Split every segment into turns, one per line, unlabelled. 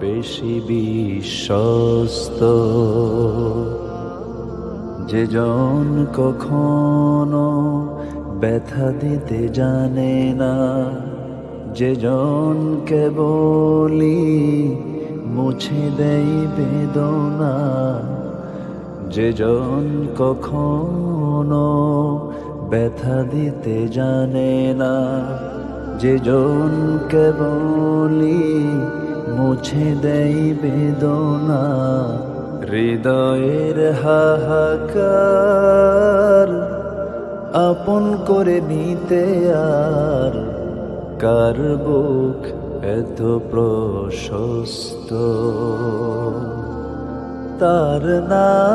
বেশি বিশ্বস্ত। যে জন কখনো ব্যথা দিতে জানে না, যে জনকে বলি মুছে দেই বেদনা, যে জন কখনো ব্যথা দিতে জানে না। যে জনকে বলি মুছে দেই বেদনা, হৃদয়ের হাহাকার আপন করে নিতে আর কার বুক এত প্রশস্ত? তার নাম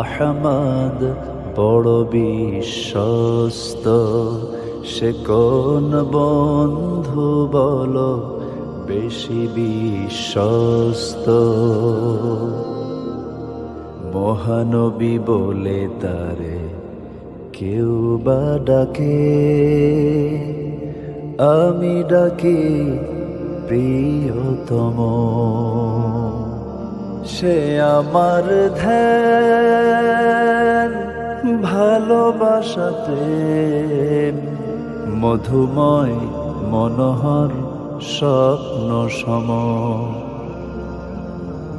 আহমদ বড় বিশ্বস্ত, সে কোন বন্ধু বলো বেশি বিশ্বস্ত? মহানবী বলে তারে কেউ বা ডাকে, আমি ডাকি প্রিয়তম। সে আমার ধ্যান ভালোবাসাতে মধুময় মনোহর স্বপ্ন সম।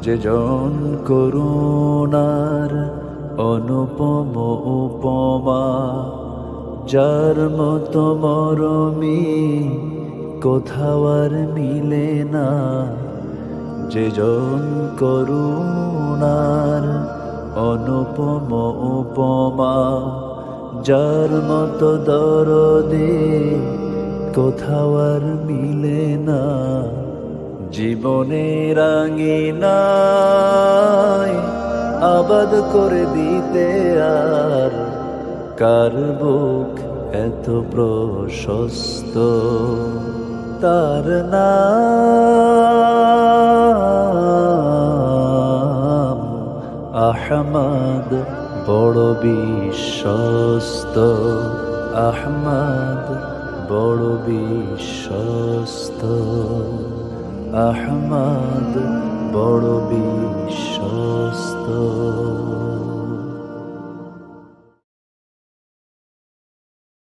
যে জন করুণার অনুপম উপমা, যার মতো মরমি কোথাও আর মিলে না। যে জন করুণার অনুপম উপমা, যার মতো দরদে কোথাও আর মিলে না। জীবনের আঙিনায় আবাদ করে দিতে আর কার বুক এত প্রশস্ত, তার নাম আহমদ বড় বিশ্বস্ত আহমদ বড় বিশ্বস্ত আহমদ বড় বিশ্বস্ত